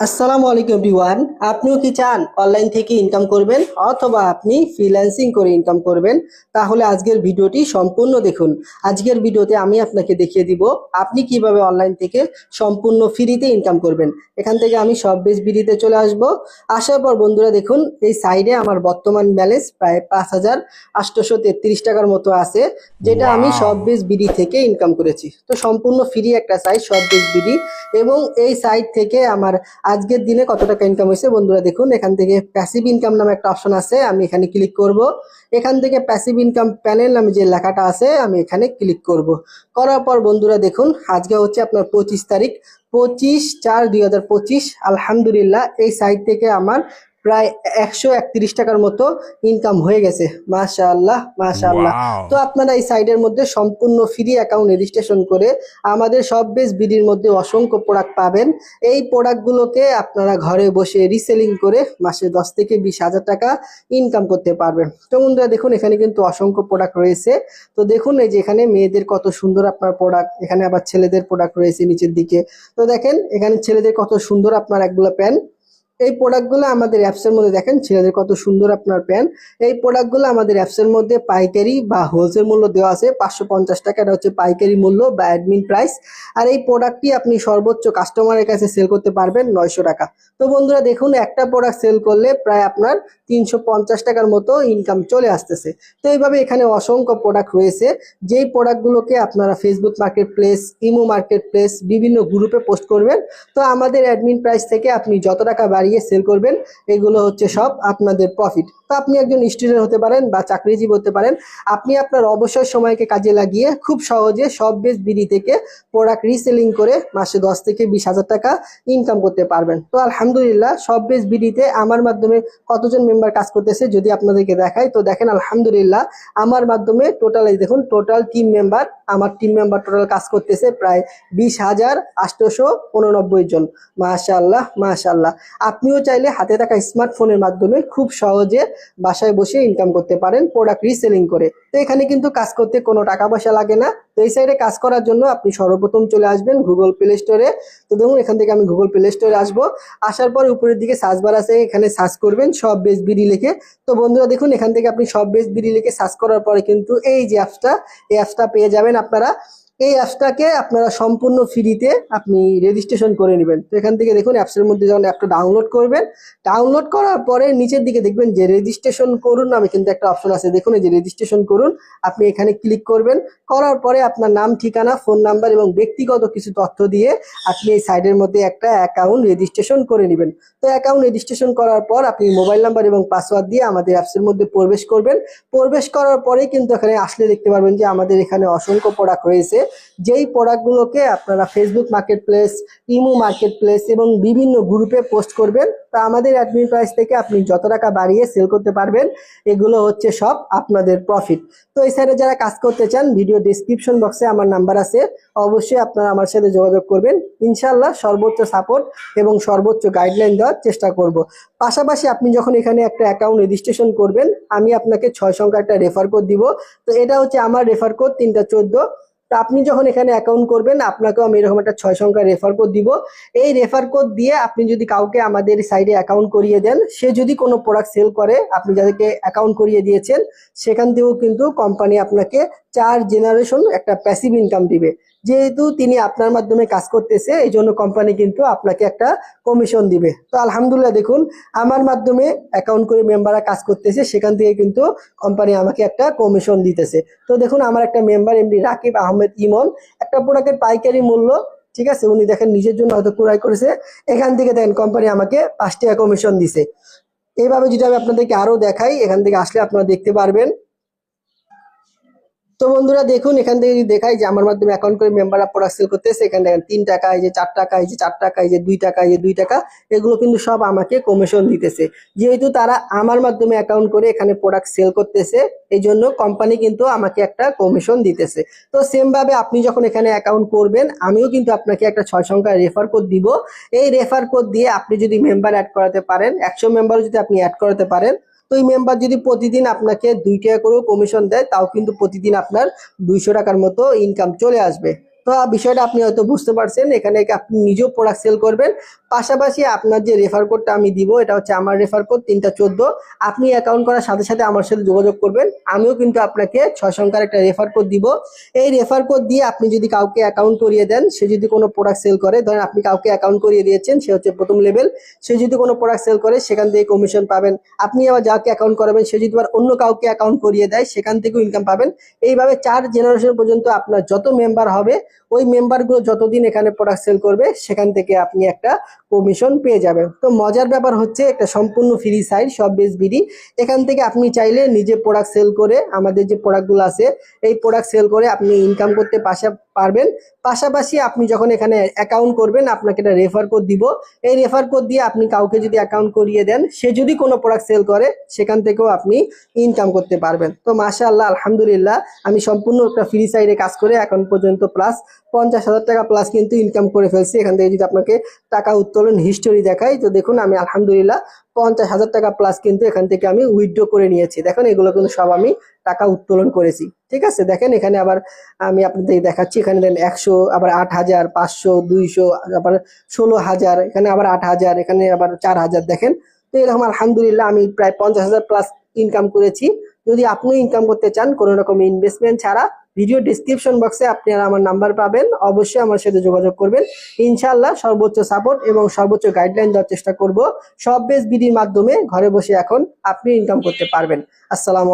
আসসালামু আলাইকুম এভরিওয়ান। আপনিও কি চান অনলাইন থেকে ইনকাম করবেন অথবা আপনি ফ্রিল্যান্সিং করে ইনকাম করবেন তাহলে আজকের ভিডিওটি সম্পূর্ণ দেখুন। আজকের ভিডিওতে আমি আপনাকে দেখিয়ে দিব আপনি কীভাবে অনলাইন থেকে সম্পূর্ণ ফ্রিতে ইনকাম করবেন। এখান থেকে আমি সব বেশ বিডিতে চলে আসব। আসার পর বন্ধুরা দেখুন এই সাইডে আমার বর্তমান ব্যালেন্স প্রায় পাঁচ হাজার আটশোশো তেত্রিশ টাকার মতো আছে যেটা আমি সব বেশ বিডি থেকে ইনকাম করেছি। তো সম্পূর্ণ ফ্রি একটা সাইট সব বেশ বিডি এবং এই সাইট থেকে আমার আজকের দিনে কত টাকা ইনকাম হয়েছে? বন্ধুরা দেখুন, এখান থেকে প্যাসিভ ইনকাম নামে একটা অপশন আছে, আমি এখানে ক্লিক করব। এখান থেকে প্যাসিভ ইনকাম প্যানেল নামে যে লেখাটা আছে, আমি এখানে ক্লিক করব। করার পর বন্ধুরা দেখুন, আজকে হচ্ছে আপনার পঁচিশ তারিখ, পঁচিশ চার দুই আলহামদুলিল্লাহ, এই সাইট থেকে আমার প্রায় একশো একত্রিশ টাকার মতো ইনকাম হয়ে গেছে। মাশাআল্লাহ মাশাআল্লাহ। Wow. তো আপনারা এই সাইডের মধ্যে সম্পূর্ণ ফ্রি অ্যাকাউন্ট রেজিস্ট্রেশন করে আমাদের সব বেশ বিডির মধ্যে অসংখ্য প্রোডাক্ট পাবেন। এই প্রোডাক্টগুলোকে আপনারা ঘরে বসে রিসেলিং করে মাসে দশ থেকে বিশ হাজার টাকা ইনকাম করতে পারবেন। তো বন্ধুরা দেখুন এখানে কিন্তু অসংখ্য প্রোডাক্ট রয়েছে। তো দেখুন এই যে এখানে মেয়েদের কত সুন্দর আপনার প্রোডাক্ট এখানে আবার ছেলেদের প্রোডাক্ট রয়েছে নিচের দিকে। তো দেখেন এখানে ছেলেদের কত সুন্দর আপনার একগুলো প্যান্ট এই প্রোডাক্টগুলো আমাদের অ্যাপসের মধ্যে দেখেন, ছেলেদের কত সুন্দর আপনার প্যান্ট। এই প্রোডাক্টগুলো আমাদের অ্যাপসের মধ্যে পাইকারি বা হোলসেল মূল্য দেওয়া আছে, পাঁচশো পঞ্চাশ টাকা, এটা হচ্ছে পাইকারি মূল্য বা অ্যাডমিন প্রাইস আর এই প্রোডাক্টটি আপনি সর্বোচ্চ কাস্টমারের কাছে সেল করতে পারবেন নয়শো টাকা। তো বন্ধুরা, দেখুন, একটা প্রোডাক্ট সেল করলে প্রায় আপনার তিনশো পঞ্চাশ টাকার মতো ইনকাম চলে আসতেছে। তো এইভাবে এখানে অসংখ্য প্রোডাক্ট রয়েছে। যেই প্রোডাক্টগুলোকে আপনারা Facebook market place imo market place বিভিন্ন গ্রুপে পোস্ট করবেন, তো আমাদের অ্যাডমিন প্রাইস থেকে আপনি যত টাকা বাড়িয়ে সেল করবেন, এগুলো হচ্ছে সব আপনাদের প্রফিট তো আপনি একজন স্টুডেন্ট হতে পারেন বা চাকরিজীবী হতে পারেন, আপনি আপনার অবসর সময়কে কাজে লাগিয়ে খুব সহজে সব বেশ বিডি থেকে প্রোডাক্ট রিসেলিং করে মাসে দশ থেকে বিশ হাজার টাকা ইনকাম করতে পারবেন। তো আলহামদুলিল্লাহ সব বেশ বিডিতে আমার মাধ্যমে কতজন মেম্বার কাজ করতেছে যদি আপনাদেরকে দেখাই, তো দেখেন আলহামদুলিল্লাহ, আমার মাধ্যমে টোটাল এই দেখুন টোটাল টিম মেম্বার আমার টিম মেম্বার টোটাল কাজ করতেছে প্রায় বিশ হাজার আটশোশো উননব্বই জন। মাশাল্লাহ মাশাল্লাহ আপনিও চাইলে হাতে থাকা স্মার্টফোনের মাধ্যমে খুব সহজে বাসায় বসে ইনকাম করতে পারেন প্রোডাক্ট রিসেলিং করে। তো এখানে কিন্তু কাজ করতে কোনো টাকা পয়সা লাগে না। তো এই সাইডে কাজ করার জন্য আপনি সর্বপ্রথম চলে আসবেন গুগল প্লে স্টোরে তো দেখুন, এখান থেকে আমি গুগল প্লে স্টোরে আসব। আসার পর উপরের দিকে সার্চ বার আছে, এখানে সার্চ করবেন সব বেস বিডি লিখে। তো বন্ধুরা, দেখুন, এখান থেকে আপনি সব বেস বিডি লিখে সার্চ করার পরে কিন্তু এই যে অ্যাপসটা এই অ্যাপসটা পেয়ে যাবেন আপনারা। এই অ্যাপসটাকে আপনারা সম্পূর্ণ ফ্রিতে আপনি রেজিস্ট্রেশন করে নেবেন। তো এখান থেকে দেখুন অ্যাপসের মধ্যে যখন অ্যাপটা ডাউনলোড করবেন ডাউনলোড করার পরে নিচের দিকে দেখবেন যে রেজিস্ট্রেশন করুন নামে কিন্তু একটা অপশন আছে। দেখুন এই যে রেজিস্ট্রেশন করুন, আপনি এখানে ক্লিক করবেন। করার পরে আপনার নাম, ঠিকানা ফোন নাম্বার এবং ব্যক্তিগত কিছু তথ্য দিয়ে আপনি এই সাইডের মধ্যে একটা অ্যাকাউন্ট রেজিস্ট্রেশন করে নেবেন। তো অ্যাকাউন্ট রেজিস্ট্রেশন করার পর আপনি মোবাইল নাম্বার এবং পাসওয়ার্ড দিয়ে আমাদের অ্যাপসের মধ্যে প্রবেশ করবেন। প্রবেশ করার পরেই কিন্তু এখানে আসলে দেখতে পারবেন যে আমাদের এখানে অসংখ্য প্রোডাক্ট রয়েছে। যেই প্রোডাক্টগুলোকে আপনারা Facebook market place imo market place এবং বিভিন্ন গ্রুপে পোস্ট করবেন, তা আমাদের অ্যাডমিন প্রাইস থেকে আপনি যত টাকা বাড়িয়ে সেল করতে পারবেন, এগুলো হচ্ছে সব আপনাদের প্রফিট তো এই সাইডে যারা কাজ করতে চান ভিডিও ডিসক্রিপশন বক্সে আমার নাম্বার আছে, অবশ্যই আপনারা আমার সাথে যোগাযোগ করবেন। ইনশাল্লাহ সর্বোচ্চ সাপোর্ট এবং সর্বোচ্চ গাইডলাইন দেওয়ার চেষ্টা করব। পাশাপাশি আপনি যখন এখানে একটা অ্যাকাউন্ট রেজিস্ট্রেশন করবেন, আমি আপনাকে ছয় সংখ্যা একটা রেফার কোড দিব। তো এটা হচ্ছে আমার রেফার কোড তিনটা চোদ্দ। তো আপনি যখন এখানে অ্যাকাউন্ট করবেন, আপনাকেও আমি এরকম একটা ছয় সংখ্যা রেফার কোড দিব। এই রেফার কোড দিয়ে আপনি যদি কাউকে আমাদের সাইডে অ্যাকাউন্ট করিয়ে দেন, সে যদি কোনো প্রোডাক্ট সেল করে, আপনি যাদেরকে অ্যাকাউন্ট করিয়ে দিয়েছেন, সেখান থেকেও কিন্তু কোম্পানি আপনাকে চার জেনারেশন একটা প্যাসিভ ইনকাম দিবে। যেহেতু তিনি আপনার মাধ্যমে কাজ করতেছে, এই জন্য কোম্পানি কিন্তু আপনাকে একটা কমিশন দিবে। তো আলহামদুলিল্লাহ দেখুন, আমার মাধ্যমে অ্যাকাউন্ট করে মেম্বাররা কাজ করতেছে, সেখান থেকে কিন্তু কোম্পানি আমাকে একটা কমিশন দিতেছে। তো দেখুন, আমার একটা মেম্বার এমডি রাকিব আহমেদ ইমন। একটা প্রোডাক্টের পাইকারি মূল্য, ঠিক আছে? উনি দেখেন নিজের জন্য হয়তো ক্রয় করেছে। এখান থেকে দেখেন কোম্পানি আমাকে পাঁচ টাকা কমিশন দিছে। এইভাবে যদি আমি আপনাদেরকে আরও দেখাই, এখান থেকে আসলে আপনারা দেখতে পারবেন। তো বন্ধুরা দেখুন, এখান থেকে যদি দেখাই যে আমার মাধ্যমে অ্যাকাউন্ট করে মেম্বাররা প্রোডাক্ট সেল করতেছে, এখানে দেখেন তিন টাকা, এই যে চার টাকা, এই যে চার টাকা, এই যে দুই টাকা, এই যে দুই টাকা, এগুলো কিন্তু সব আমাকে কমিশন দিতেছে। যেহেতু তারা আমার মাধ্যমে অ্যাকাউন্ট করে এখানে প্রোডাক্ট সেল করতেছে, এই জন্য কোম্পানি কিন্তু আমাকে একটা কমিশন দিতেছে। তো সেম ভাবে আপনি যখন এখানে অ্যাকাউন্ট করবেন, আমিও কিন্তু আপনাকে একটা ছয় সংখ্যা রেফার কোড দিব। এই রেফার কোড দিয়ে আপনি যদি মেম্বার অ্যাড করাতে পারেন, একশো মেম্বার যদি আপনি অ্যাড করাতে পারেন তো এই মেম্বার যদি প্রতিদিন আপনাকে দুই টাকা করেও কমিশন দেয়, তাও কিন্তু প্রতিদিন আপনার দুইশো টাকার মতো ইনকাম চলে আসবে। তো বিষয়টা আপনি হয়তো বুঝতে পারছেন, এখানে আপনি নিজেও প্রোডাক্ট সেল করবেন। পাশাপাশি আপনার যে রেফার কোডটা আমি দিব, এটা হচ্ছে আমার রেফার কোড তিনটা চোদ্দ। আপনি অ্যাকাউন্ট করার সাথে সাথে আমার সাথে যোগাযোগ করবেন। আমিও কিন্তু আপনাকে ছয় সংখ্যার একটা রেফার কোড দিব। এই রেফার কোড দিয়ে আপনি যদি কাউকে অ্যাকাউন্ট করিয়ে দেন, সে যদি কোনো প্রোডাক্ট সেল করে, ধরেন আপনি কাউকে অ্যাকাউন্ট করিয়ে দিয়েছেন, সে হচ্ছে প্রথম লেভেল সে যদি কোনো প্রোডাক্ট সেল করে, সেখান থেকে কমিশন পাবেন। আপনি আবার যাকে অ্যাকাউন্ট করাবেন, সে যদি আবার অন্য কাউকে অ্যাকাউন্ট করিয়ে দেয়, সেখান থেকেও ইনকাম পাবেন। এইভাবে চার জেনারেশন পর্যন্ত আপনার যত মেম্বার হবে ওই মেম্বারগুলো যতদিন এখানে প্রোডাক্ট সেল করবে, সেখান থেকে আপনি একটা কমিশন পেয়ে যাবেন। তো মজার ব্যাপার হচ্ছে, একটা সম্পূর্ণ ফ্রি সাইট সব বিডি এখান থেকে আপনি চাইলে নিজে প্রোডাক্ট সেল করে, আমাদের যে প্রোডাক্টগুলো আছে, এই প্রোডাক্ট সেল করে আপনি ইনকাম করতে পাশা পারবেন। পাশাপাশি আপনি যখন এখানে অ্যাকাউন্ট করবেন, আপনাকে একটা রেফার কোড দিব। এই রেফার কোড দিয়ে আপনি কাউকে যদি অ্যাকাউন্ট করিয়ে দেন, সে যদি কোনো প্রোডাক্ট সেল করে, সেখান থেকেও আপনি ইনকাম করতে পারবেন। তো মাশা আল্লাহ আলহামদুলিল্লাহ, আমি সম্পূর্ণ একটা ফ্রি সাইডে কাজ করে এখন পর্যন্ত প্লাস পঞ্চাশ হাজার টাকা প্লাস কিন্তু ইনকাম করে ফেলছি। এখান থেকে যদি আপনাকে টাকা উত্তোলন হিস্টোরি দেখাই, তো দেখুন আমি আলহামদুলিল্লাহ পঞ্চাশ হাজার টাকা প্লাস কিন্তু এখান থেকে আমি উইথড্র করে নিয়েছি। দেখেন, এগুলো কিন্তু সব আমি টাকা উত্তোলন করেছি। ঠিক আছে? দেখেন, এখানে আবার আমি আপনাদের দেখাচ্ছি, এখানে দেন একশো, আবার আট হাজার, পাঁচশো, দুইশো, আবার ষোলো হাজার, এখানে আবার আট হাজার, এখানে আবার চার হাজার, দেখেন? তো এরকম আলহামদুলিল্লাহ আমি প্রায় পঞ্চাশ হাজার প্লাস ইনকাম করেছি। যদি আপনি ইনকাম করতে চান, কোনো রকম ইনভেস্টমেন্ট ছাড়া ভিডিও ডিসক্রিপশন বক্সে আপনারা আমার নাম্বার পাবেন। অবশ্যই আমার সাথে যোগাযোগ করবেন। ইনশাল্লাহ সর্বোচ্চ সাপোর্ট এবং সর্বোচ্চ গাইডলাইন দেওয়ার চেষ্টা করব। সব বেস বিডির মাধ্যমে ঘরে বসে এখন আপনি ইনকাম করতে পারবেন। আসসালামু